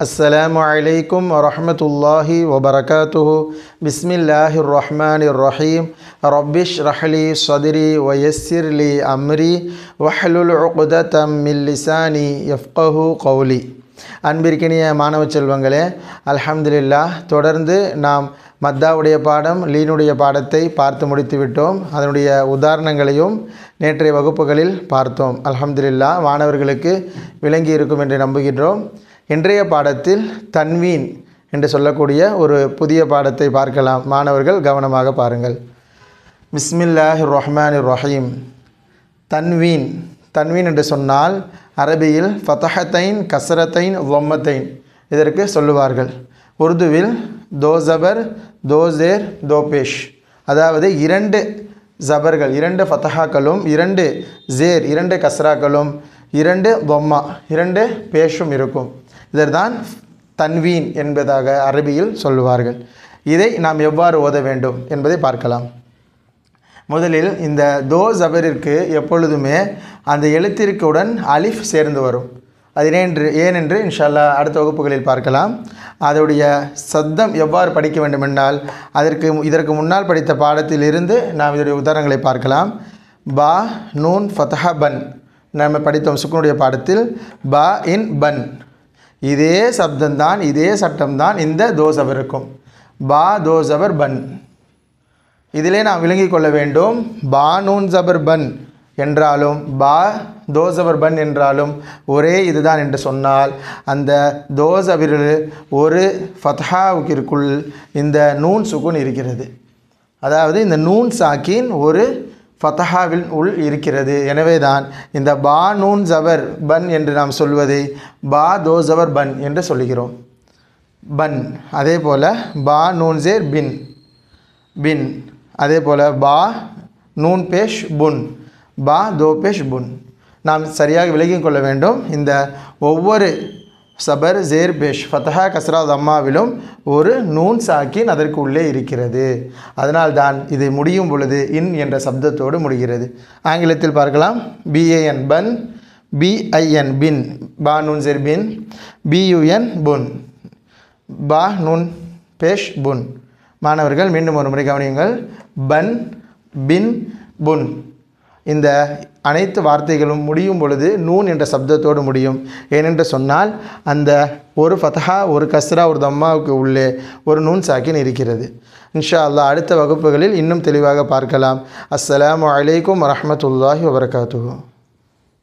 السلام عليكم ورحمة الله وبركاته بسم الله الرحمن الرحيم رب اشرح لي صدري ويسر لي أمري واحلل عقدة من لساني يفقه قولي அன்பிற்கினிய மாணவ செல்வங்களே அல்ஹம்துலில்லா தொடர்ந்து நாம் மத்தாவுடைய பாடம் லீனுடைய பாடத்தை பார்த்து முடித்து விட்டோம் அதனுடைய உதாரணங்களையும் நேற்றைய வகுப்புகளில் பார்த்தோம் அல்ஹம்துலில்லா மாணவர்களுக்கு விளங்கி இருக்கும் என்று நம்புகின்றோம் இன்றைய பாடத்தில் தன்வீன் என்று சொல்லக்கூடிய ஒரு புதிய பாடத்தை பார்க்கலாம். மாணவர்கள் கவனமாக பாருங்கள். பிஸ்மில்லாஹிர் ரஹ்மான் ரஹீம் தன்வீன். தன்வீன் என்று சொன்னால் அரபியில் ஃபதஹத்தைன் கசரத்தைன் ஒம்மத்தைன் இதற்கு சொல்லுவார்கள். உருதுவில் தோசபர் தோசேர் தோபேஷ். அதாவது இரண்டு ஜபர்கள் இரண்டு ஃபத்தஹாக்களும் இரண்டு ஜேர் இரண்டு கஸ்ராக்களும் இரண்டு பொம்மா இரண்டு பேஷும் இருக்கும். இதற்தான் தன்வீன் என்பதாக அரபியில் சொல்லுவார்கள். இதை நாம் எவ்வாறு ஓத வேண்டும் என்பதை பார்க்கலாம். முதலில் இந்த தோ ஜபரிற்கு எப்பொழுதுமே அந்த எழுத்திற்குடன் அலிஃப் சேர்ந்து வரும். அது ஏனென்று ஏனென்று இன்ஷால்லா அடுத்த வகுப்புகளில் பார்க்கலாம். அதோடைய சத்தம் எவ்வாறு படிக்க வேண்டுமென்றால் அதற்கு இதற்கு முன்னால் படித்த பாடத்திலிருந்து நாம் இதனுடைய உதாரணங்களை பார்க்கலாம். பா நூன் ஃபதஹா பன். நம்ம படித்தோம் சுக்குனுடைய பாடத்தில் பா இன் பன். இதே சப்தம்தான் இதே சட்டம்தான் இந்த தோசபருக்கும் பா தோசவர் பன். இதிலே நாம் விளங்கிக் கொள்ள வேண்டும். பா நூன் ஜபர் பன் என்றாலும் பா தோசவர் பன் என்றாலும் ஒரே இதுதான் என்று சொன்னால் அந்த தோசபிரில் ஒரு ஃபத்ஹாவுக்கிற்குள் இந்த நூன் சுகுன் இருக்கிறது. அதாவது இந்த நூன் சாக்கின் ஒரு ஃபத்தஹாவில் உள் இருக்கிறது. எனவே தான் இந்த பா நூன் ஜவர் பன் என்று நாம் சொல்வதை பா தோ ஜவர் பன் என்று சொல்லுகிறோம். பன் அதே போல் பா நூன் ஜேர் பின் பின் அதே போல் பா நூன் பேஷ் புன் பா தோ பேஷ் புன். நாம் சரியாக விலகிக் கொள்ள வேண்டும். இந்த ஒவ்வொரு சபர் ஜேர் பேஷ் ஃபத்தஹா கஸ்ரா தம்மாவிலும் ஒரு நூன் சாக்கின் அதற்கு உள்ளே இருக்கிறது. அதனால் தான் இது முடியும் பொழுது இன் என்ற சப்தத்தோடு முடிகிறது. ஆங்கிலத்தில் பார்க்கலாம். B A N bun. B I N bin. பா நூன் ஜெர் பின். பியூஎன் புன். பா நூன் பேஷ் புன். மாணவர்கள் மீண்டும் ஒரு முறை கவனியுங்கள். பன் பின் புன். இந்த அனைத்து வார்த்தைகளும் முடியும் பொழுது நூன் என்ற சப்தத்தோடு முடியும். ஏனென்று சொன்னால் அந்த ஒரு ஃபதஹா ஒரு கஸ்ரா ஒரு தம்மாவுக்கு உள்ளே ஒரு நூன் சாக்கின் இருக்கிறது. இன்ஷா அல்லா அடுத்த வகுப்புகளில் இன்னும் தெளிவாக பார்க்கலாம். அஸ்லாம் வலைக்கம் வரமத்துல்லாஹி வபரகாத்துஹு.